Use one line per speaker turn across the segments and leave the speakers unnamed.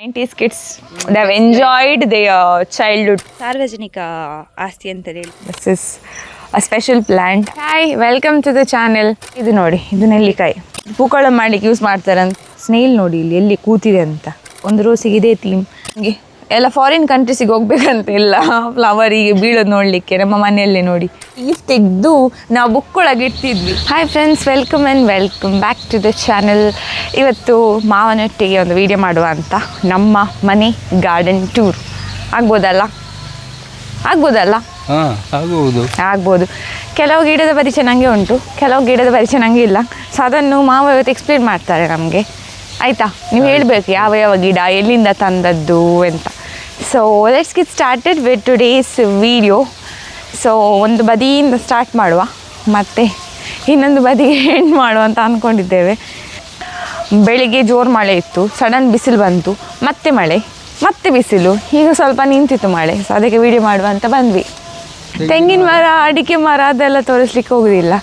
Nineties kids they've enjoyed their childhood
ಸಾರ್ವಜನಿಕ ಆಸ್ತಿ ಅಂತ ಹೇಳಿ.
This is a special plant hi welcome to the channel ಇದು ನೋಡಿ ಇದು ನೆಲ್ಲಿಕಾಯಿ. ಪೂಕಳ ಮಾಡ್ಲಿಕ್ಕೆ ಯೂಸ್ ಮಾಡ್ತಾರಂತ ಸ್ನೇಲ್ ನೋಡಿ ಇಲ್ಲಿ ಎಲ್ಲಿ ಕೂತಿದೆ ಅಂತ. ಒಂದು ರೋಸಿಗೆ ಇದೇ ಥೀಮ್ ಹಂಗೆ. ಎಲ್ಲ ಫಾರಿನ್ ಕಂಟ್ರೀಸಿಗೆ ಹೋಗ್ಬೇಕಂತ ಇಲ್ಲ. ಫ್ಲವರಿಗೆ ಬೀಳೋದು ನೋಡಲಿಕ್ಕೆ ನಮ್ಮ ಮನೆಯಲ್ಲೇ ನೋಡಿ. ಈ ತೆಗೆದು ನಾವು ಬುಕ್ಕೊಳಗೆ ಇಡ್ತಿದ್ವಿ hi friends welcome and welcome back to the channel ಇವತ್ತು ಮಾವನೊಟ್ಟಿಗೆ ಒಂದು ವಿಡಿಯೋ ಮಾಡುವ ಅಂತ. ನಮ್ಮ ಮನೆ ಗಾರ್ಡನ್ ಟೂರ್ ಆಗ್ಬೋದಲ್ಲ? ಆಗ್ಬೋದಲ್ಲ?
ಹಾ ಆಗುವುದು
ಆಗ್ಬೋದು. ಕೆಲವು ಗಿಡದ ಪರಿಚಯ ನನಗೆ ಉಂಟು ಕೆಲವು ಗಿಡದ ಪರಿಚಯ ನನಗೆ ಇಲ್ಲ. ಸೊ ಅದನ್ನು ಮಾವ ಇವತ್ತು ಎಕ್ಸ್ಪ್ಲೇನ್ ಮಾಡ್ತಾರೆ ನಮಗೆ. ಆಯಿತಾ? ನೀವು ಹೇಳಬೇಕು ಯಾವ ಯಾವ ಗಿಡ ಎಲ್ಲಿಂದ ತಂದದ್ದು ಅಂತ. So let's get started with today's video so ಒಂದು ಬದಿಯಿಂದ ಸ್ಟಾರ್ಟ್ ಮಾಡುವ. ಮತ್ತು ಇನ್ನೊಂದು ಬದಿಗೆ ಎಂಡ್ ಮಾಡುವ ಅಂತ ಅಂದ್ಕೊಂಡಿದ್ದೇವೆ ಬೆಳಿಗ್ಗೆ ಜೋರು ಮಳೆ ಇತ್ತು. ಸಡನ್ ಬಿಸಿಲು ಬಂತು. ಮತ್ತೆ ಮಳೆ ಮತ್ತೆ ಬಿಸಿಲು. ಈಗ ಸ್ವಲ್ಪ ನಿಂತಿತ್ತು ಮಳೆ. ಸೊ ಅದಕ್ಕೆ ವಿಡಿಯೋ ಮಾಡುವ ಅಂತ ಬಂದ್ವಿ. ತೆಂಗಿನ ಮರ. ಅಡಿಕೆ ಮರ ಅದೆಲ್ಲ ತೋರಿಸ್ಲಿಕ್ಕೆ ಹೋಗುದಿಲ್ಲ.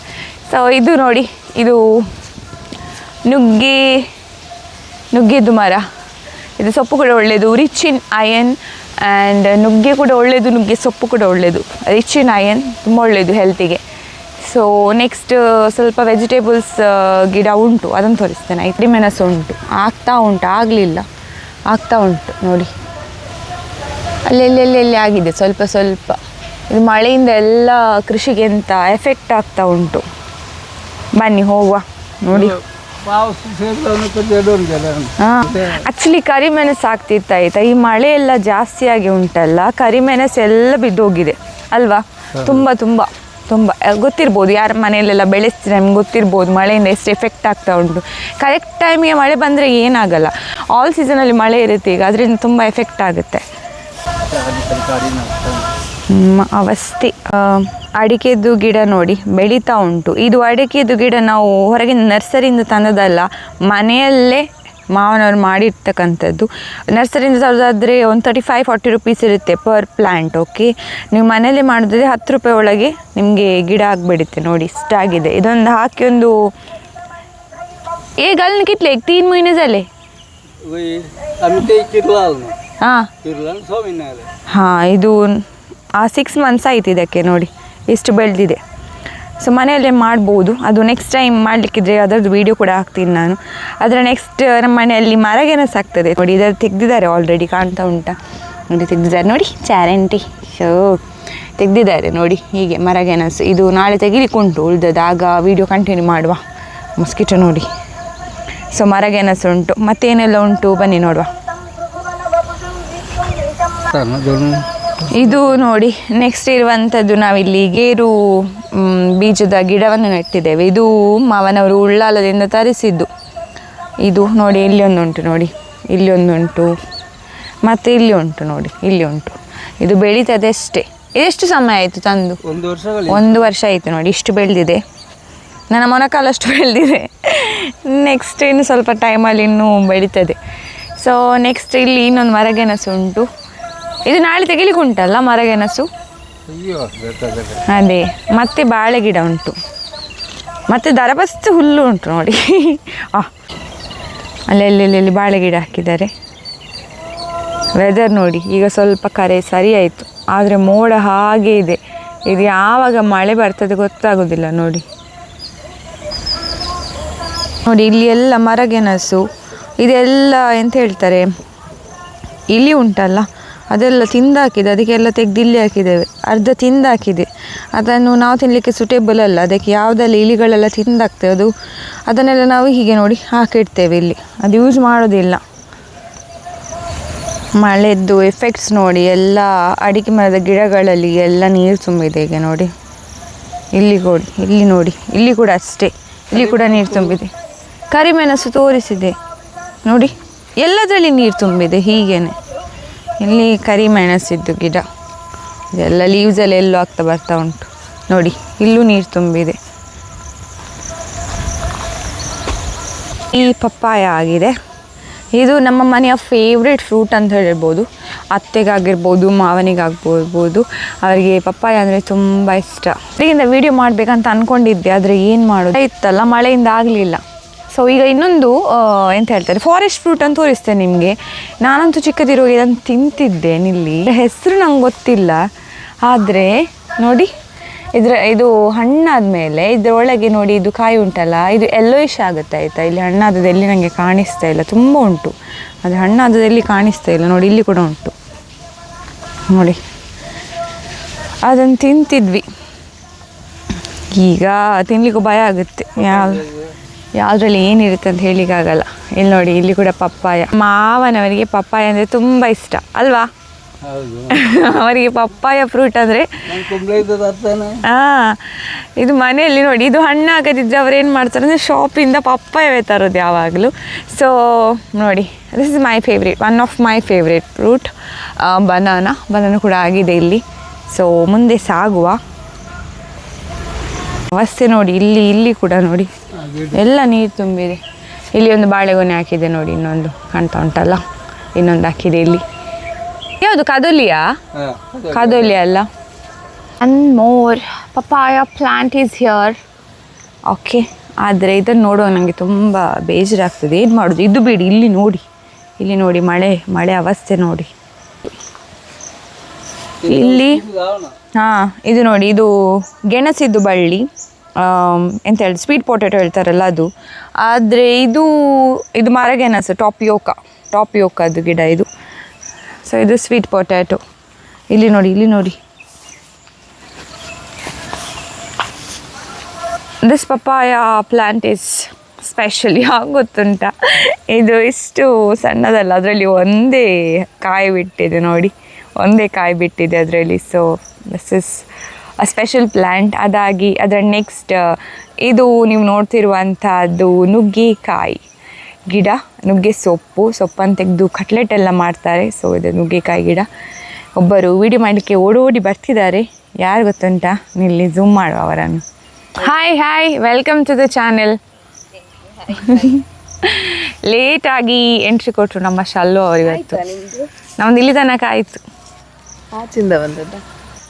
ಸೊ ಇದು ನೋಡಿ ಇದು ನುಗ್ಗೆ ನುಗ್ಗೆದು ಮರ. ಇದು ಸೊಪ್ಪು ಕೂಡ ಒಳ್ಳೆಯದು ರಿಚ್ ಇನ್ ಅಯನ್ ಆ್ಯಂಡ್ ನುಗ್ಗೆ ಕೂಡ ಒಳ್ಳೆಯದು ನುಗ್ಗೆ ಸೊಪ್ಪು ಕೂಡ ಒಳ್ಳೆಯದು ರಿಚ್ ಇನ್ ಅಯನ್ ತುಂಬ ಒಳ್ಳೆಯದು ಹೆಲ್ತಿಗೆ ಸೊ ನೆಕ್ಸ್ಟ್ ಸ್ವಲ್ಪ ವೆಜಿಟೇಬಲ್ಸ್ ಗಿಡ ಉಂಟು. ಅದನ್ನು ತೋರಿಸ್ತೇನೆ. ಐತ್ರಿ ಮೆಣಸು ಉಂಟು. ಆಗ್ತಾ ಉಂಟು. ಆಗಲಿಲ್ಲ. ಆಗ್ತಾ ಉಂಟು. ನೋಡಿ. ಅಲ್ಲೆಲ್ಲೆಲ್ಲೆಲ್ಲಿ ಆಗಿದೆ. ಸ್ವಲ್ಪ ಸ್ವಲ್ಪ. ಇದು ಮಳೆಯಿಂದ ಎಲ್ಲ ಕೃಷಿಗೆ ಎಂತ ಎಫೆಕ್ಟ್ ಆಗ್ತಾ ಉಂಟು. ಬನ್ನಿ, ಹೋಗುವ. ನೋಡಿ. ಆ್ಯಕ್ಚುಲಿ ಕರಿಮೆಣಸು ಆಗ್ತಿತ್ತು ಆಯ್ತಾ? ಈ ಮಳೆ ಎಲ್ಲ ಜಾಸ್ತಿಯಾಗಿ ಉಂಟಲ್ಲ ಕರಿಮೆಣಸು ಎಲ್ಲ ಬಿದ್ದೋಗಿದೆ ಅಲ್ವಾ? ತುಂಬ ತುಂಬ ತುಂಬ. ಗೊತ್ತಿರ್ಬೋದು ಯಾರ ಮನೆಯಲ್ಲೆಲ್ಲ ಬೆಳೆಸ್ತೀರ ನಿಮ್ಗೆ ಗೊತ್ತಿರ್ಬೋದು ಮಳೆಯಿಂದ ಎಷ್ಟು ಎಫೆಕ್ಟ್ ಆಗ್ತಾ ಉಂಟು. ಕರೆಕ್ಟ್ ಟೈಮಿಗೆ ಮಳೆ ಬಂದರೆ ಏನಾಗಲ್ಲ. ಆಲ್ ಸೀಸನಲ್ಲಿ ಮಳೆ ಇರುತ್ತೆ ಈಗ ಅದರಿಂದ ತುಂಬ ಎಫೆಕ್ಟ್ ಆಗುತ್ತೆ. ಅವಸ್ಥೆ. ಅಡಿಕೆದು ಗಿಡ ನೋಡಿ ಬೆಳೀತಾ ಉಂಟು. ಇದು ಅಡಿಕೆದು ಗಿಡ ನಾವು ಹೊರಗಿನ ನರ್ಸರಿಯಿಂದ ತಂದದಲ್ಲ ಮನೆಯಲ್ಲೇ ಮಾವನವರು ಮಾಡಿರ್ತಕ್ಕಂಥದ್ದು. ನರ್ಸರಿಯಿಂದ ತರೋದಾದರೆ ಒಂದು ತರ್ಟಿ ಫೈವ್ ಫಾರ್ಟಿ ರುಪೀಸ್ ಇರುತ್ತೆ ಪರ್ ಪ್ಲ್ಯಾಂಟ್ ಓಕೆ ನೀವು ಮನೆಯಲ್ಲೇ ಮಾಡಿದ್ರೆ ಹತ್ತು ರೂಪಾಯಿ ಒಳಗೆ ನಿಮಗೆ ಗಿಡ ಆಗಿಬಿಡುತ್ತೆ ನೋಡಿ ಇಷ್ಟಾಗಿದೆ ಇದೊಂದು ಹಾಕಿ ಒಂದು ಏ ಗಲ್ನ ಕಿತ್ಲೆ ತೀನ್
ಮಹಿನೆಸಲ್ಲೇ
ಹಾಂ. ಹಾಂ ಇದು ಆ ಸಿಕ್ಸ್ ಮಂತ್ಸ್ ಆಯ್ತು ಇದಕ್ಕೆ ನೋಡಿ, ಎಷ್ಟು ಬೆಳೆದಿದೆ. ಸೊ ಮನೆಯಲ್ಲೇ ಮಾಡ್ಬೋದು. ಅದು ನೆಕ್ಸ್ಟ್ ಟೈಮ್ ಮಾಡಲಿಕ್ಕಿದ್ರೆ ಅದರದ್ದು ವೀಡಿಯೋ ಕೂಡ ಹಾಕ್ತೀನಿ ನಾನು. ಅದರ ನೆಕ್ಸ್ಟ್ ನಮ್ಮ ಮನೆಯಲ್ಲಿ ಮರಗೆನಸ್ ಆಗ್ತದೆ. ನೋಡಿ, ಇದರ ತೆಗೆದಿದ್ದಾರೆ ಆಲ್ರೆಡಿ ಕಾಣ್ತಾ ಉಂಟಾ. ನೋಡಿ, ತೆಗೆದಿದ್ದಾರೆ ನೋಡಿ, ಚಾರಂಟಿ. ಶೋ ತೆಗೆದಿದ್ದಾರೆ ನೋಡಿ, ಹೀಗೆ ಮರಗೆನಸು ಇದು ನಾಳೆ ತೆಗಿಲಿಕ್ಕುಂಟು. ಉಳ್ದದ್ದು ಆಗ ವೀಡಿಯೋ ಕಂಟಿನ್ಯೂ ಮಾಡುವ. ಮಸ್ಕಿಟೋ ನೋಡಿ. ಸೊ ಮರಗೆನಸು ಉಂಟು. ಮತ್ತೇನೆಲ್ಲ ಉಂಟು? ಬನ್ನಿ ನೋಡುವ. ಇದು ನೋಡಿ ನೆಕ್ಸ್ಟ್ ಇರುವಂಥದ್ದು ನಾವಿಲ್ಲಿ ಗೇರು ಬೀಜದ ಗಿಡವನ್ನು ನೆಟ್ಟಿದ್ದೇವೆ. ಇದು ಮಾವನವರು ಉಳ್ಳಾಲದಿಂದ ತರಿಸಿದ್ದು. ಇದು ನೋಡಿ ಇಲ್ಲಿ ಒಂದುಂಟು ನೋಡಿ ಇಲ್ಲಿ ಒಂದುಂಟು ಮತ್ತು ಇಲ್ಲಿ ಉಂಟು ನೋಡಿ ಇಲ್ಲಿ ಉಂಟು ಇದು ಬೆಳೀತದೆ ಅಷ್ಟೇ ಎಷ್ಟು ಸಮಯ ಆಯಿತು ತಂದು?
ಒಂದು
ವರ್ಷ ಆಯಿತು ನೋಡಿ ಇಷ್ಟು ಬೆಳೆದಿದೆ. ನನ್ನ ಮೊನಕಾಲಷ್ಟು ಬೆಳೆದಿದೆ. ನೆಕ್ಸ್ಟ್ ಇನ್ನು ಸ್ವಲ್ಪ ಟೈಮಲ್ಲಿ ಇನ್ನೂ ಬೆಳೀತದೆ. ಸೊ ನೆಕ್ಸ್ಟ್ ಇಲ್ಲಿ ಇನ್ನೊಂದು ಮರಗೆನಸು ಉಂಟು. ಇದು ನಾಳೆ ತೆಗಿಲಿಕ್ಕೆ ಉಂಟಲ್ಲ
ಬೇಕಾದ್ರೆ
ಅದೇ ಮತ್ತೆ ಬಾಳೆ ಗಿಡ ಉಂಟು. ಮತ್ತೆ ದರಬಸ್ತು ಹುಲ್ಲು ಉಂಟು ನೋಡಿ. ಆ ಅಲ್ಲೆಲ್ಲೆಲ್ಲಿ ಬಾಳೆ ಗಿಡ ಹಾಕಿದ್ದಾರೆ. ವೆದರ್ ನೋಡಿ ಈಗ ಸ್ವಲ್ಪ ಕರೆ ಸರಿ ಆಯಿತು ಆದರೆ ಮೋಡ ಹಾಗೆ ಇದೆ. ಇದು ಯಾವಾಗ ಮಳೆ ಬರ್ತದೆ ಗೊತ್ತಾಗೋದಿಲ್ಲ ನೋಡಿ. ನೋಡಿ ಇಲ್ಲಿ ಎಲ್ಲ ಮರಗೆನಸು ಇದೆಲ್ಲ ಎಂತ ಹೇಳ್ತಾರೆ? ಇಲಿ ಉಂಟಲ್ಲ? ಅದೆಲ್ಲ ತಿಂದಾಕಿದೆ, ಅದಕ್ಕೆಲ್ಲ ತೆಗೆದು ಇಲ್ಲಿ ಹಾಕಿದ್ದೇವೆ. ಅರ್ಧ ತಿಂದಾಕಿದೆ. ಅದನ್ನು ನಾವು ತಿನ್ನಲಿಕ್ಕೆ ಸುಟೇಬಲ್ ಅಲ್ಲ. ಅದಕ್ಕೆ ಯಾವುದೆಲ್ಲ ಇಲಿಗಳೆಲ್ಲ ತಿಂದಾಕ್ತೇವೆ ಅದು ಅದನ್ನೆಲ್ಲ ನಾವು ಹೀಗೆ ನೋಡಿ ಹಾಕಿಡ್ತೇವೆ ಇಲ್ಲಿ. ಅದು ಯೂಸ್ ಮಾಡೋದಿಲ್ಲ ಮಳೆದ್ದು ಎಫೆಕ್ಟ್ಸ್ ನೋಡಿ, ಎಲ್ಲ ಅಡಿಕೆ ಮರದ ಗಿಡಗಳಲ್ಲಿ ಎಲ್ಲ ನೀರು ತುಂಬಿದೆ ಈಗ ನೋಡಿ. ಇಲ್ಲಿ ಕೊಡಿ, ಇಲ್ಲಿ ನೋಡಿ. ಇಲ್ಲಿ ಕೂಡ ಅಷ್ಟೇ. ಇಲ್ಲಿ ಕೂಡ ನೀರು ತುಂಬಿದೆ. ಕರಿಮೆಣಸು ತೋರಿಸಿದೆ. ನೋಡಿ, ಎಲ್ಲದರಲ್ಲಿ ನೀರು ತುಂಬಿದೆ ಹೀಗೇನೆ. ಇಲ್ಲಿ ಕರಿಮೆಣಸಿದ್ದು ಗಿಡ. ಇದೆಲ್ಲ ಲೀವ್ಸಲ್ಲಿ ಎಲ್ಲೋ ಆಗ್ತಾ ಬರ್ತಾ ಉಂಟು. ನೋಡಿ, ಇಲ್ಲೂ ನೀರು ತುಂಬಿದೆ. ಈ ಪಪ್ಪಾಯ ಆಗಿದೆ. ಇದು ನಮ್ಮ ಮನೆಯ ಫೇವ್ರೆಟ್ ಫ್ರೂಟ್ ಅಂತ ಹೇಳ್ಬೋದು. ಅತ್ತೆಗಾಗಿರ್ಬೋದು, ಮಾವನಿಗಾಗ್ಬೋದು, ಅವರಿಗೆ ಪಪ್ಪಾಯ ಅಂದರೆ ತುಂಬ ಇಷ್ಟ. ಇದರಿಂದ ವೀಡಿಯೋ ಮಾಡಬೇಕಂತ ಅಂದ್ಕೊಂಡಿದ್ದೆ ಆದರೆ ಏನು ಮಾಡೋದು? ಇತ್ತಲ್ಲ, ಮಳೆಯಿಂದ ಆಗಲಿಲ್ಲ. ಸೊ ಈಗ ಇನ್ನೊಂದು ಎಂತ ಹೇಳ್ತಾರೆ ಫಾರೆಸ್ಟ್ ಫ್ರೂಟ್ ಅಂತ ತೋರಿಸ್ತೇನೆ ನಿಮಗೆ. ನಾನಂತೂ ಚಿಕ್ಕದಿರುವಾಗ ಇದನ್ನು ತಿಂತಿದ್ದೆ ಇಲ್ಲಿ ಹೆಸರು ನಂಗೆ ಗೊತ್ತಿಲ್ಲ. ಆದರೆ, ನೋಡಿ, ಇದರ, ಇದು ಹಣ್ಣಾದ ಮೇಲೆ ಇದರೊಳಗೆ ನೋಡಿ, ಇದು ಕಾಯಿ ಉಂಟಲ್ಲ, ಇದು ಎಲ್ಲೋಯಿಶ್ ಆಗುತ್ತೆ, ಆಯಿತಾ? ಇಲ್ಲಿ ಹಣ್ಣಾದದ್ದು ಎಲ್ಲಿ ನನಗೆ ಕಾಣಿಸ್ತಾ ಇಲ್ಲ. ತುಂಬ ಉಂಟು. ಆದರೆ ಹಣ್ಣಾದದ್ದು ಎಲ್ಲಿ ಕಾಣಿಸ್ತಾ ಇಲ್ಲ. ನೋಡಿ, ಇಲ್ಲಿ ಕೂಡ ಉಂಟು. ನೋಡಿ. ಅದನ್ನು ತಿಂತಿದ್ವಿ. ಈಗ ತಿನ್ಲಿಕ್ಕೂ ಭಯ ಆಗುತ್ತೆ. ಯಾವ ಯಾವುದ್ರಲ್ಲಿ ಏನಿರುತ್ತೆ ಅಂತ ಹೇಳಿಕ್ಕಾಗಲ್ಲ ಇಲ್ಲಿ ನೋಡಿ ಇಲ್ಲಿ ಕೂಡ ಪಪ್ಪಾಯ. ಮಾವನವರಿಗೆ ಪಪ್ಪಾಯ ಅಂದರೆ ತುಂಬ ಇಷ್ಟ ಅಲ್ವಾ? ಅವರಿಗೆ ಪಪ್ಪಾಯ ಫ್ರೂಟ್ ಅಂದರೆ ಹಾಂ ಇದು ಮನೆಯಲ್ಲಿ ನೋಡಿ ಇದು ಹಣ್ಣಾಗದಿದ್ದರೆ ಅವ್ರು ಏನು ಮಾಡ್ತಾರೆ ಅಂದರೆ ಶಾಪಿಂದ ಪಪ್ಪಾಯವೇ ತರೋದು ಯಾವಾಗಲೂ. ಸೊ ನೋಡಿ this is my favourite one of my favourite fruit banana banana ಕೂಡ ಆಗಿದೆ ಇಲ್ಲಿ. ಸೊ ಮುಂದೆ ಸಾಗುವ. ಅವಸ್ಥೆ ನೋಡಿ ಇಲ್ಲಿ ಇಲ್ಲಿ ಕೂಡ ನೋಡಿ. ಎಲ್ಲ ನೀರು ತುಂಬಿದೆ. ಇಲ್ಲಿ ಒಂದು ಬಾಳೆಗೊನೆ ಹಾಕಿದೆ ನೋಡಿ ಇನ್ನೊಂದು ಕಾಣ್ತಾ ಉಂಟಲ್ಲ? ಇನ್ನೊಂದು ಹಾಕಿದೆ ಇಲ್ಲಿ. ಯಾವುದು ಕದೋಲಿಯಾ?
ಕದೋಲಿ.
ಕಾದೋಲಿ ಅಲ್ಲ. And more papaya plant is here okay ಆದರೆ ಇದನ್ನು ನೋಡುವ ನನಗೆ ತುಂಬ ಬೇಜಾರಾಗ್ತದೆ. ಏನು ಮಾಡೋದು? ಇದು ಬಿಡಿ ಇಲ್ಲಿ ನೋಡಿ. ಇಲ್ಲಿ ನೋಡಿ ಮಳೆ ಮಳೆ ಅವಸ್ಥೆ ನೋಡಿ. ಇಲ್ಲಿ ಹಾಂ ಇದು ನೋಡಿ ಇದು ಗೆಣಸಿದ್ದು ಬಳ್ಳಿ. ಎಂತ ಹೇಳಿ ಸ್ವೀಟ್ ಪೊಟೆಟೊ ಹೇಳ್ತಾರಲ್ಲ ಅದು. ಆದರೆ ಇದು ಇದು ಮರಗೆಣಸು ಟಾಪಿಯೋಕ ಟಾಪಿಯೋಕದ್ದು ಗಿಡ ಇದು. ಸೊ ಇದು ಸ್ವೀಟ್ ಪೊಟ್ಯಾಟೊ ಇಲ್ಲಿ ನೋಡಿ ಇಲ್ಲಿ ನೋಡಿ. This papaya plant is special ಹಾಗೆ ಗೊತ್ತುಂಟ? ಇದು ಇಷ್ಟು ಸಣ್ಣದಲ್ಲ ಅದರಲ್ಲಿ ಒಂದೇ ಕಾಯಿ ಬಿಟ್ಟಿದೆ ನೋಡಿ. ಒಂದೇ ಕಾಯಿ ಬಿಟ್ಟಿದೆ ಅದರಲ್ಲಿ. So this is a special plant ಅದಾಗಿ ಅದರ ನೆಕ್ಸ್ಟ್ ಇದು ನೀವು ನೋಡ್ತಿರುವಂಥದ್ದು ನುಗ್ಗೆಕಾಯಿ ಗಿಡ ನುಗ್ಗೆ ಸೊಪ್ಪು. ಸೊಪ್ಪನ್ನು ತೆಗೆದು ಕಟ್ಲೆಟ್ ಎಲ್ಲ ಮಾಡ್ತಾರೆ. ಸೊ ಇದು ನುಗ್ಗೆಕಾಯಿ ಗಿಡ. ಒಬ್ಬರು ವಿಡಿಯೋ ಮಾಡಲಿಕ್ಕೆ ಓಡೋಡಿ ಬರ್ತಿದ್ದಾರೆ. ಯಾರು ಗೊತ್ತುಂಟ? ನಿಲ್ಲಿ ಝೂಮ್ ಮಾಡುವ ಅವರನ್ನು. Hi hi welcome to the channel ಲೇಟಾಗಿ ಎಂಟ್ರಿ ಕೊಟ್ಟರು ನಮ್ಮ ಶಲ್ಲು ಅವರಿವತ್ತು ನಮ್ದು ಇಲ್ಲಿ ತನಕ ಆಯಿತು.
ಆಚಿಂದ ಬಂದದ್ದು.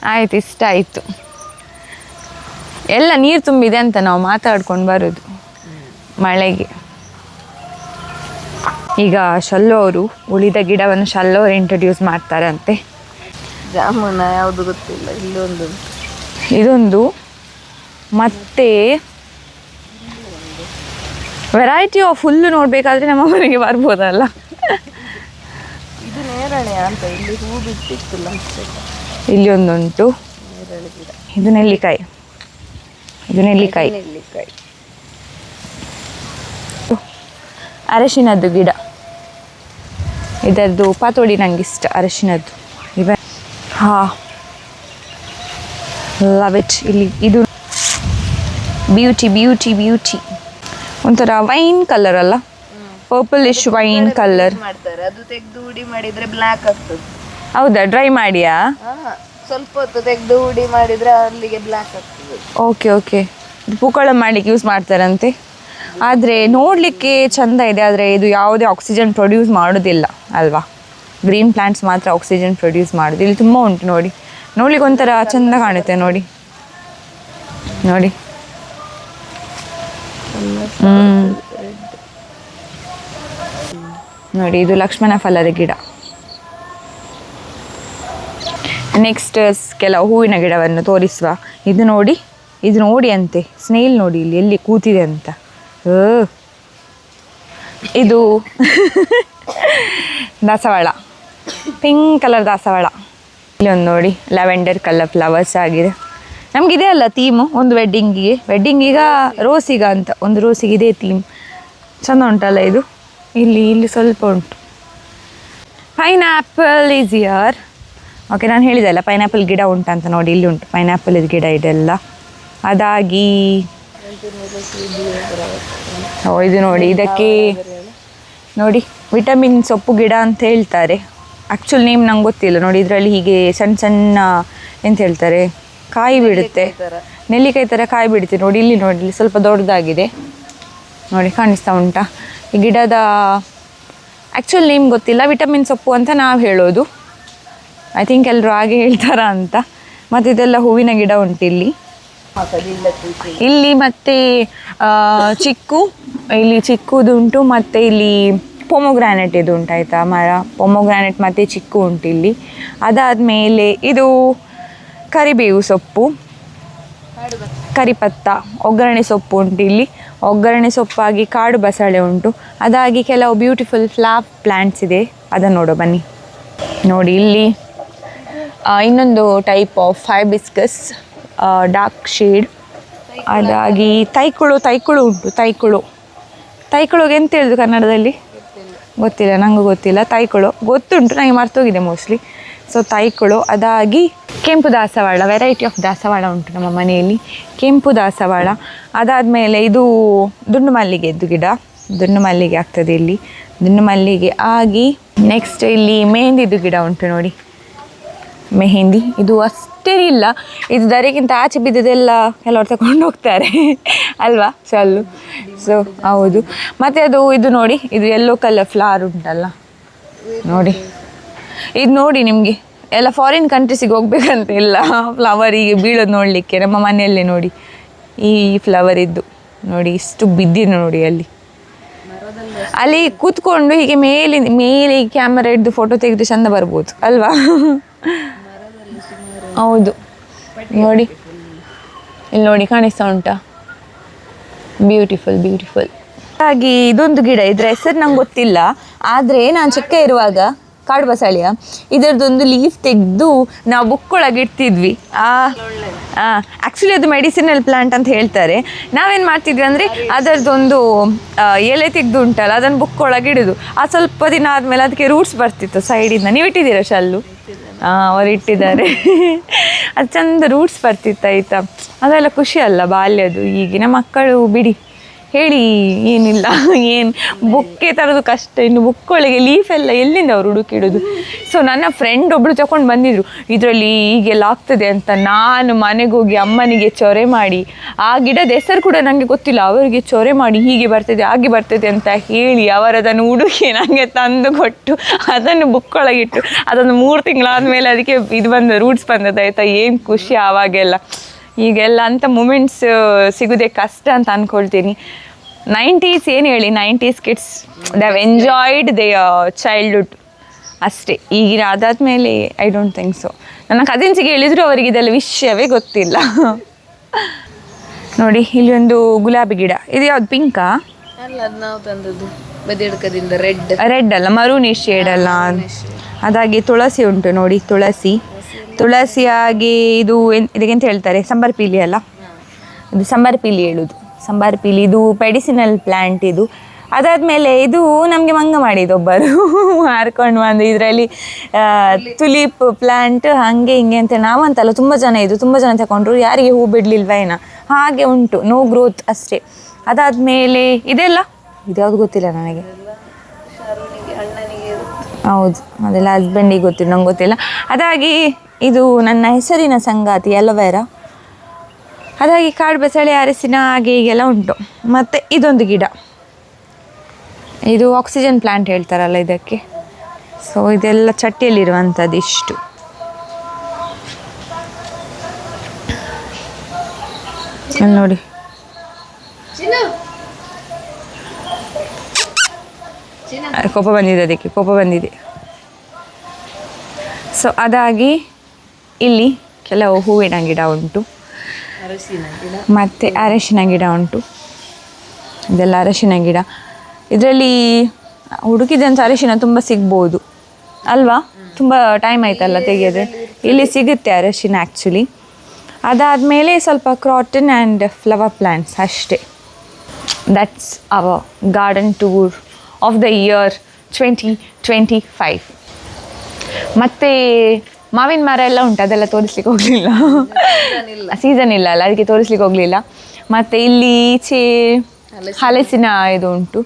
ಆಯ್ತು ಇಷ್ಟ ಆಯಿತು. ಎಲ್ಲ ನೀರು ತುಂಬಿದೆ ಅಂತ ನಾವು ಮಾತಾಡ್ಕೊಂಡು ಬರೋದು ಮಳೆಗೆ. ಈಗ ಶಲ್ಲೋ ಅವರು ಉಳಿದ ಗಿಡವನ್ನು ಶಲ್ಲೋ ಅವರು ಇಂಟ್ರೊಡ್ಯೂಸ್ ಮಾಡ್ತಾರಂತೆ.
ಜಾಮೂನ ಯಾವುದು ಗೊತ್ತಿಲ್ಲ ಇಲ್ಲೊಂದು.
ಇದೊಂದು ಮತ್ತೆ ವೆರೈಟಿ ಆಫ್ ಹುಲ್ಲು ನೋಡಬೇಕಾದ್ರೆ ನಮ್ಮ ಮನೆಗೆ ಬರ್ಬೋದಲ್ಲ?
ನೇರಳೆ ಅಂತ ಇಲ್ಲಿ ಹೂ ಬಿಟ್ಟಿತ್ತು
ಇಲ್ಲಿ ಒಂದುಂಟು. ಇದು ನೆಲ್ಲಿಕಾಯಿ. ಇದು ನೆಲ್ಲಿಕಾಯಿ.
ನೆಲ್ಲಿಕಾಯಿ.
ಅರಶಿನದ್ದು ಗಿಡ. ಇದರದ್ದು ಪಾತೋಡಿ ನಂಗೆ ಇಷ್ಟ ಅರಶಿನದ್ದು. ಇವ ಹಾ. ಲವ್ ಇಟ್ ಇಲ್ಲಿ ಇದು ಬ್ಯೂಟಿ ಬ್ಯೂಟಿ ಬ್ಯೂಟಿ ಒಂಥರ ವೈನ್ ಕಲರ್ ಅಲ್ಲ? ಪರ್ಪಲ್ ಇಶ್ ವೈನ್ ಕಲರ್
ಮಾಡ್ತಾರೆ. ಅದು ತೆಗೆದು ಹುಡಿ ಮಾಡಿದ್ರೆ ಬ್ಲ್ಯಾಕ್ ಆಗ್ತದೆ.
ಹೌದಾ? ಡ್ರೈ ಮಾಡಿಯಾ?
ಸ್ವಲ್ಪ ಹೊತ್ತು ತೆಗೆದು ಹುಡಿ ಮಾಡಿದ್ರೆ ಅಲ್ಲಿಗೆ ಬ್ಲ್ಯಾಕ್ ಆಗ್ತದೆ.
ಓಕೆ ಓಕೆ ಪೂಕಳ ಮಾಡ್ಲಿಕ್ಕೆ ಯೂಸ್ ಮಾಡ್ತಾರಂತೆ. ಆದರೆ ನೋಡಲಿಕ್ಕೆ ಚಂದ ಇದೆ ಆದರೆ ಇದು ಯಾವುದೇ ಆಕ್ಸಿಜನ್ ಪ್ರೊಡ್ಯೂಸ್ ಮಾಡೋದಿಲ್ಲ ಅಲ್ವಾ? ಗ್ರೀನ್ ಪ್ಲಾಂಟ್ಸ್ ಮಾತ್ರ ಆಕ್ಸಿಜನ್ ಪ್ರೊಡ್ಯೂಸ್ ಮಾಡೋದು. ಇಲ್ಲಿ ತುಂಬ ಉಂಟು ನೋಡಿ. ನೋಡ್ಲಿಕ್ಕೆ ಒಂಥರ ಚಂದ ಕಾಣುತ್ತೆ ನೋಡಿ. ನೋಡಿ. ಹ್ಮ್. ನೋಡಿ, ಇದು ಲಕ್ಷ್ಮಣ ಫಲದ ಗಿಡ. ನೆಕ್ಸ್ಟ್ ಕೆಲವು ಹೂವಿನ ಗಿಡವನ್ನು ತೋರಿಸುವ. ಇದು ನೋಡಿ ಇದು ನೋಡಿ ಅಂತೆ. ಸ್ನೇಲ್ ನೋಡಿ ಇಲ್ಲಿ, ಎಲ್ಲಿ ಕೂತಿದೆ ಅಂತ. ಇದು ದಾಸವಾಳ. ಪಿಂಕ್ ಕಲರ್ ದಾಸವಾಳ. ಇಲ್ಲೊಂದು ನೋಡಿ ಲ್ಯಾವೆಂಡರ್ ಕಲರ್ ಫ್ಲವರ್ಸ್ ಆಗಿದೆ. ನಮಗಿದೆ ಅಲ್ಲ ಥೀಮು ಒಂದು ವೆಡ್ಡಿಂಗಿಗೆ ವೆಡ್ಡಿಂಗ್ ಈಗ ರೋಸಿಗ ಅಂತ, ಒಂದು ರೋಸಿಗೆ ಇದೇ ಥೀಮ್ ಚಂದ ಉಂಟಲ್ಲ ಇದು? ಇಲ್ಲಿ ಇಲ್ಲಿ ಸ್ವಲ್ಪ ಉಂಟು. ಪೈನಾಪಲ್ ಈಸ್ ಇಯರ್ ಓಕೆ ನಾನು ಹೇಳಿದೆ ಪೈನಾಪಲ್ ಗಿಡ ಉಂಟಂತ ನೋಡಿ, ಇಲ್ಲಿ ಉಂಟು. ಪೈನಾಪಲ್ ಗಿಡ ಇದೆಲ್ಲ. ಅದಾಗಿ, ಓ, ಇದು ನೋಡಿ, ಇದಕ್ಕೆ ನೋಡಿ ವಿಟಮಿನ್ ಸೊಪ್ಪು ಗಿಡ ಅಂತ ಹೇಳ್ತಾರೆ. ಆ್ಯಕ್ಚುಲ್ ನೇಮ್ ನಂಗೆ ಗೊತ್ತಿಲ್ಲ. ನೋಡಿ, ಇದರಲ್ಲಿ ಹೀಗೆ ಸಣ್ಣ ಸಣ್ಣ, ಎಂತ ಹೇಳ್ತಾರೆ, ಕಾಯಿ ಬಿಡುತ್ತೆ. ನೆಲ್ಲಿಕಾಯಿ ಥರ ಕಾಯಿ ಬಿಡುತ್ತೆ. ನೋಡಿ, ಇಲ್ಲಿ ನೋಡಿ, ಇಲ್ಲಿ ಸ್ವಲ್ಪ ದೊಡ್ಡದಾಗಿದೆ. ನೋಡಿ, ಕಾಣಿಸ್ತಾ ಉಂಟಾ? ಗಿಡದ ಆ್ಯಕ್ಚುಲ್ ನೇಮ್ ಗೊತ್ತಿಲ್ಲ ವಿಟಮಿನ್ ಸೊಪ್ಪು ಅಂತ ನಾವು ಹೇಳೋದು. ಐ ಥಿಂಕ್ ಎಲ್ಲರೂ ಹಾಗೆ ಹೇಳ್ತಾರ ಅಂತ. ಮತ್ತು ಇದೆಲ್ಲ ಹೂವಿನ ಗಿಡ ಉಂಟು ಇಲ್ಲಿ. ಇಲ್ಲಿ ಮತ್ತೆ ಚಿಕ್ಕು, ಇಲ್ಲಿ ಚಿಕ್ಕುದುಂಟು ಮತ್ತು ಇಲ್ಲಿ ಪೊಮೊಗ್ರಾನೆಟ್ ಇದು ಉಂಟು, ಆಯಿತಾ? ಮರ ಪೊಮೊಗ್ರಾನೆಟ್ ಮತ್ತು ಚಿಕ್ಕು ಉಂಟು ಇಲ್ಲಿ. ಅದಾದಮೇಲೆ ಇದು ಕರಿಬೇವು ಸೊಪ್ಪು. ಕರಿಪತ್ತ, ಒಗ್ಗರಣೆ ಸೊಪ್ಪು ಉಂಟು ಇಲ್ಲಿ. ಒಗ್ಗರಣೆ ಸೊಪ್ಪಾಗಿ ಕಾಡು ಬಸಳೆ ಉಂಟು. ಅದಾಗಿ ಕೆಲವು ಬ್ಯೂಟಿಫುಲ್ ಫ್ಲಾಪ್ ಪ್ಲ್ಯಾಂಟ್ಸ್ ಇದೆ. ಅದನ್ನು ನೋಡೋ ಬನ್ನಿ. ನೋಡಿ ಇಲ್ಲಿ ಇನ್ನೊಂದು type of hibiscus dark shade ಅದಾಗಿ ತೈಕುಳು ತೈಕುಳು ಉಂಟು, ತೈಕುಳು. ತೈಕುಳುಗೆ ಎಂತ ಹೇಳುದು ಕನ್ನಡದಲ್ಲಿ? ಗೊತ್ತಿಲ್ಲ. ನನಗೂ ಗೊತ್ತಿಲ್ಲ. ತೈಕುಳು. ಗೊತ್ತುಂಟು ನನಗೆ ಮರ್ತೋಗಿದೆ ಮೋಸ್ಟ್ಲಿ ಸೊ ತಾಯಿಕುಳು ಅದಾಗಿ ಕೆಂಪು ದಾಸವಾಳ ವೆರೈಟಿ ಆಫ್ ದಾಸವಾಳ ಉಂಟು ನಮ್ಮ ಮನೆಯಲ್ಲಿ. ಕೆಂಪು ದಾಸವಾಳ. ಅದಾದಮೇಲೆ ಇದು ದುಂಡು ಮಲ್ಲಿಗೆದ್ದು ಗಿಡ. ದುಂಡು ಮಲ್ಲಿಗೆ ಆಗ್ತದೆ ಇಲ್ಲಿ. ದುಂಡು ಮಲ್ಲಿಗೆ ಆಗಿ ನೆಕ್ಸ್ಟ್ ಇಲ್ಲಿ ಮೆಹಂದಿದು ಗಿಡ ಉಂಟು ನೋಡಿ. ಮೆಹಂದಿ. ಇದು ಅಷ್ಟೇ ಇಲ್ಲ. ಇದು ದರಿಗಿಂತ ಆಚೆ ಬಿದ್ದದೆಲ್ಲ ಕೆಲವರು ತಗೊಂಡು ಹೋಗ್ತಾರೆ. ಅಲ್ವಾ? ಚಲ್ಲು. ಸೊ ಹೌದು. ಮತ್ತು ಅದು ಇದು ನೋಡಿ. ಇದು ಯೆಲ್ಲೋ ಕಲರ್ ಫ್ಲವರ್ ಉಂಟಲ್ಲ. ನೋಡಿ. ಇದು ನೋಡಿ ನಿಮಗೆ. ಎಲ್ಲ ಫಾರಿನ್ ಕಂಟ್ರೀಸಿಗೆ ಹೋಗ್ಬೇಕಂತ ಇಲ್ಲ. ಫ್ಲವರ್ ಈಗ ಬೀಳೋದು ನೋಡಲಿಕ್ಕೆ ನಮ್ಮ ಮನೆಯಲ್ಲೇ ನೋಡಿ. ಈ ಫ್ಲವರ್ ಇದ್ದು ನೋಡಿ, ಇಷ್ಟು ಬಿದ್ದಿದೆ ನೋಡಿ ಅಲ್ಲಿ. ಅಲ್ಲಿ ಕೂತ್ಕೊಂಡು ಹೀಗೆ ಮೇಲೆ ಮೇಲೆ ಕ್ಯಾಮರಾ ಹಿಡಿದು ಫೋಟೋ ತೆಗೆದು ಚಂದ ಬರ್ಬೋದು, ಅಲ್ವಾ? ಹೌದು. ನೋಡಿ. ಇಲ್ಲಿ ನೋಡಿ ಕಾಣಿಸ್ತಾ ಉಂಟಾ? ಬ್ಯೂಟಿಫುಲ್ ಬ್ಯೂಟಿಫುಲ್ ಹಾಗೆ ಇದೊಂದು ಗಿಡ, ಇದ್ರ ಹೆಸರು ನಂಗೆ ಗೊತ್ತಿಲ್ಲ. ಆದರೆ ನಾನು ಚಿಕ್ಕ ಇರುವಾಗ ಕಾಡು ಬಸಳೆಯ. ಇದರದೊಂದು ಲೀಫ್ ತೆಗೆದು ನಾವು ಬುಕ್ ಒಳಗೆ ಇಡ್ತಿದ್ವಿ ಆ್ಯಕ್ಚುಲಿ ಅದು ಮೆಡಿಸಿನಲ್ ಪ್ಲಾಂಟ್ ಅಂತ ಹೇಳ್ತಾರೆ. ನಾವೇನು ಮಾಡ್ತಿದ್ವಿ ಅಂದರೆ ಅದರದೊಂದು ಎಲೆ ತೆಗೆದು ಉಂಟಲ್ಲ, ಅದನ್ನು ಬುಕ್ ಒಳಗೆ ಇಡೋದು. ಆ ಸ್ವಲ್ಪ ದಿನ ಆದಮೇಲೆ ಅದಕ್ಕೆ ರೂಟ್ಸ್ ಬರ್ತಿತ್ತು ಸೈಡಿಂದ ನೀವು ಇಟ್ಟಿದ್ದೀರಾ ಶಲ್ಲು? ಹಾಂ ಅವರು ಇಟ್ಟಿದ್ದಾರೆ. ಅದು ಚಂದ ರೂಟ್ಸ್ ಬರ್ತಿತ್ತು, ಆಯಿತಾ? ಅದೆಲ್ಲ ಖುಷಿ ಅಲ್ಲ ಬಾಲ್ಯದು ಈಗಿನ ಮಕ್ಕಳು, ಬಿಡಿ. ಹೇಳಿ, ಏನಿಲ್ಲ, ಏನು, ಬುಕ್ಕೆ ತರೋದು ಕಷ್ಟ, ಇನ್ನು ಬುಕ್ಕೊಳಗೆ ಲೀಫ್ ಎಲ್ಲ ಎಲ್ಲಿಂದ ಅವ್ರು ಹುಡುಕಿಡೋದು ಸೊ ನನ್ನ ಫ್ರೆಂಡ್ ಒಬ್ಳು ತಗೊಂಡು ಬಂದಿದ್ರು, ಇದರಲ್ಲಿ ಹೀಗೆಲ್ಲ ಆಗ್ತದೆ ಅಂತ ನಾನು ಮನೆಗೆ ಅಮ್ಮನಿಗೆ ಚೊರೆ ಮಾಡಿ, ಆ ಗಿಡದ ಹೆಸರು ಕೂಡ ನನಗೆ ಗೊತ್ತಿಲ್ಲ, ಅವರಿಗೆ ಚೊರೆ ಮಾಡಿ ಹೀಗೆ ಬರ್ತದೆ, ಹಾಗೆ ಬರ್ತದೆ ಅಂತ ಹೇಳಿ ಅವರದನ್ನು ಹುಡುಕಿ ನನಗೆ ತಂದು ಕೊಟ್ಟು ಅದನ್ನು ಬುಕ್ಕೊಳಗಿಟ್ಟು ಅದೊಂದು ಮೂರು ತಿಂಗಳಾದಮೇಲೆ ಅದಕ್ಕೆ ಇದು ಬಂದ ರೂಟ್ಸ್ ಬಂದದ್ದು ಆಯಿತಾ? ಏನು ಖುಷಿ ಆವಾಗೆಲ್ಲ. ಈಗೆಲ್ಲ ಅಂಥ ಮೂಮೆಂಟ್ಸ್ ಸಿಗೋದೇ ಕಷ್ಟ ಅಂತ ಅಂದ್ಕೊಳ್ತೀನಿ ನೈಂಟೀಸ್ ಏನು ಹೇಳಿ? Nineties kids they have enjoyed their childhood ಅಷ್ಟೇ. ಈಗಿನ ಅದಾದಮೇಲೆ ಐ ಡೋಂಟ್ ಥಿಂಕ್ ಸೊ ನನ್ನ ಕಸಿನ್ಸಿಗೆ ಹೇಳಿದ್ರು ಅವರಿಗೆ ಇದೆಲ್ಲ ವಿಷಯವೇ ಗೊತ್ತಿಲ್ಲ. ನೋಡಿ ಇಲ್ಲಿ ಒಂದು ಗುಲಾಬಿ ಗಿಡ. ಇದು ಯಾವ್ದು ಪಿಂಕಾ?
ರೆಡ್.
ರೆಡ್ ಅಲ್ಲ ಮರೂನಿ ಶೇಡ್ ಅಲ್ಲ ಅದಾಗಿ ತುಳಸಿ ಉಂಟು ನೋಡಿ ತುಳಸಿ. ತುಳಸಿ ಆಗಿ ಇದು ಇದಕ್ಕೆ ಇದಕ್ಕೆಂತ ಹೇಳ್ತಾರೆ, ಸಂಬಾರ್ ಪೀಲಿ ಅಲ್ಲ? ಇದು ಸಂಬಾರ್ ಪೀಲಿ ಹೇಳುದು. ಸಂಬಾರ್ ಪೀಲಿ, ಇದು ಮೆಡಿಸಿನಲ್ ಪ್ಲ್ಯಾಂಟ್ ಇದು. ಅದಾದಮೇಲೆ ಇದು ನಮಗೆ ಮಂಗ ಮಾಡಿದ್ದು ಒಬ್ಬರು. ಮಾರ್ಕೊಂಡು ಬಂದು ಇದರಲ್ಲಿ ತುಲಿಪ್ ಪ್ಲ್ಯಾಂಟ್ ಹಾಗೆ ಹಿಂಗೆ ಅಂತ ನಾವಂತಲ್ಲ ತುಂಬ ಜನ ಇದು, ತುಂಬ ಜನ ತಗೊಂಡ್ರು. ಯಾರಿಗೆ ಹೂ ಬಿಡಲಿಲ್ವೇನ ಹಾಗೆ ಉಂಟು. ನೋ ಗ್ರೋತ್ ಅಷ್ಟೇ. ಅದಾದಮೇಲೆ ಇದೆಲ್ಲ? ಇದ್ಯಾವುದು ಗೊತ್ತಿಲ್ಲ ನನಗೆ. ಹೌದು. ಅದೆಲ್ಲ ಹಸ್ಬೆಂಡಿಗೆ ಗೊತ್ತಿಲ್ಲ, ನಂಗೆ ಗೊತ್ತಿಲ್ಲ. ಅದಾಗಿ ಇದು ನನ್ನ ಹೆಸರಿನ ಸಂಗಾತಿ ಅಲೋವೆರಾ ಅದಾಗಿ ಕಾಡು ಬಸಳೆ ಅರಸಿನ ಹಾಗೆ ಹೀಗೆಲ್ಲ ಉಂಟು. ಮತ್ತು ಇದೊಂದು ಗಿಡ. ಇದು ಆಕ್ಸಿಜನ್ ಪ್ಲಾಂಟ್ ಹೇಳ್ತಾರಲ್ಲ ಇದಕ್ಕೆ. ಸೊ ಇದೆಲ್ಲ ಚಟ್ಟಿಯಲ್ಲಿರುವಂಥದ್ದು ಇಷ್ಟು. ನೋಡಿ. ಕೋಪ ಬಂದಿದೆ ಅದಕ್ಕೆ ಕೋಪ ಬಂದಿದೆ. ಸೊ ಅದಾಗಿ ಇಲ್ಲಿ ಕೆಲವು ಹೂವಿನ ಗಿಡ ಉಂಟು. ಮತ್ತೆ ಅರಶಿನ ಗಿಡ ಉಂಟು. ಇದೆಲ್ಲ ಅರಶಿನ ಗಿಡ. ಇದರಲ್ಲಿ ಹುಡುಕಿದಂಥ ಅರಶಿನ ತುಂಬ ಸಿಗ್ಬೋದು. ಅಲ್ವಾ? ತುಂಬ ಟೈಮ್ ಆಯ್ತಲ್ಲ ತೆಗೆಯೋದು. ಇಲ್ಲಿ ಸಿಗುತ್ತೆ ಅರಶಿನ ಆ್ಯಕ್ಚುಲಿ ಅದಾದಮೇಲೆ ಸ್ವಲ್ಪ ಕ್ರಾಟನ್ ಆ್ಯಂಡ್ ಫ್ಲವರ್ ಪ್ಲ್ಯಾಂಟ್ಸ್ ಅಷ್ಟೇ. That's our garden tour of the year twenty twenty five ಮತ್ತು ಮಾವಿನ ಮರ ಎಲ್ಲ ಉಂಟು ಅದೆಲ್ಲ ತೋರಿಸ್ಲಿಕ್ಕೆ ಹೋಗಲಿಲ್ಲ. ಸೀಸನ್ ಇಲ್ಲ ಅಲ್ಲ ಅದಕ್ಕೆ ತೋರಿಸ್ಲಿಕ್ಕೆ ಹೋಗಲಿಲ್ಲ. ಮತ್ತು ಇಲ್ಲಿ ಈಚೆ ಹಲಸಿನ ಇದು ಉಂಟು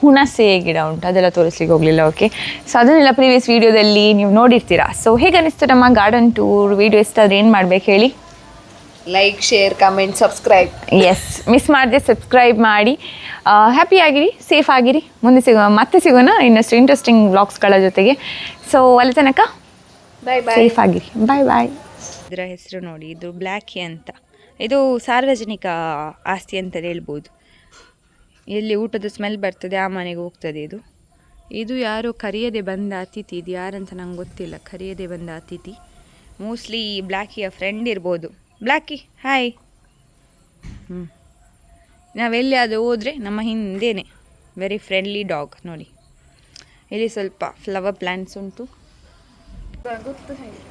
ಹುಣಸೆ ಗಿಡ ಉಂಟು ಅದೆಲ್ಲ ತೋರಿಸ್ಲಿಕ್ಕೆ ಹೋಗಲಿಲ್ಲ ಓಕೆ ಸೊ ಅದನ್ನೆಲ್ಲ ಪ್ರೀವಿಯಸ್ ವೀಡಿಯೋದಲ್ಲಿ ನೀವು ನೋಡಿರ್ತೀರಾ. ಸೊ ಹೇಗೆ ಅನಿಸ್ತು ನಮ್ಮ ಗಾರ್ಡನ್ ಟೂರ್ ವೀಡಿಯೋ ಇಷ್ಟಾದ್ರೆ ಏನು ಮಾಡ್ಬೇಕು ಹೇಳಿ?
ಲೈಕ್ ಶೇರ್ ಕಮೆಂಟ್ ಸಬ್ಸ್ಕ್ರೈಬ್
ಎಸ್ ಮಿಸ್ ಮಾಡದೆ ಸಬ್ಸ್ಕ್ರೈಬ್ ಮಾಡಿ. ಹ್ಯಾಪಿ ಆಗಿರಿ ಸೇಫ್ ಆಗಿರಿ. ಮುಂದೆ ಸಿಗೋ ಮತ್ತೆ ಸಿಗೋಣ ಇನ್ನಷ್ಟು ಇಂಟ್ರೆಸ್ಟಿಂಗ್ ವ್ಲಾಗ್ಸ್ಗಳ ಜೊತೆಗೆ. ಸೊ ಅಲ್ಲಿ ತನಕ
ಬಾಯ್ ಬಾಯ್
ಸೇಫ್ ಆಗಿರಿ. ಬಾಯ್ ಬಾಯ್ ಇದರ ಹೆಸರು ನೋಡಿ ಇದು ಬ್ಲ್ಯಾಕಿ ಅಂತ. ಇದು ಸಾರ್ವಜನಿಕ ಆಸ್ತಿ ಅಂತಲೇ ಹೇಳ್ಬೋದು. ಎಲ್ಲಿ ಊಟದ ಸ್ಮೆಲ್ ಬರ್ತದೆ ಆ ಮನೆಗೆ ಹೋಗ್ತದೆ ಇದು. ಇದು ಯಾರು ಕರೆಯದೆ ಬಂದ ಅತಿಥಿ ಇದು ಯಾರಂತ ನಂಗೆ ಗೊತ್ತಿಲ್ಲ. ಕರೆಯದೆ ಬಂದ ಅತಿಥಿ. ಮೋಸ್ಟ್ಲಿ ಬ್ಲ್ಯಾಕಿಯ ಫ್ರೆಂಡ್ ಇರ್ಬೋದು. ಬ್ಲ್ಯಾಕಿ ಹಾಯ್ ಹ್ಞೂ ನಾವೆಲ್ಲಿ ಅದು ಹೋದರೆ ನಮ್ಮ ಹಿಂದೇನೆ. ವೆರಿ ಫ್ರೆಂಡ್ಲಿ ಡಾಗ್ ನೋಡಿ. ಇಲ್ಲಿ ಸ್ವಲ್ಪ ಫ್ಲವರ್ ಪ್ಲ್ಯಾಂಟ್ಸ್ ಉಂಟು.
গুপ্ত সাহিত্য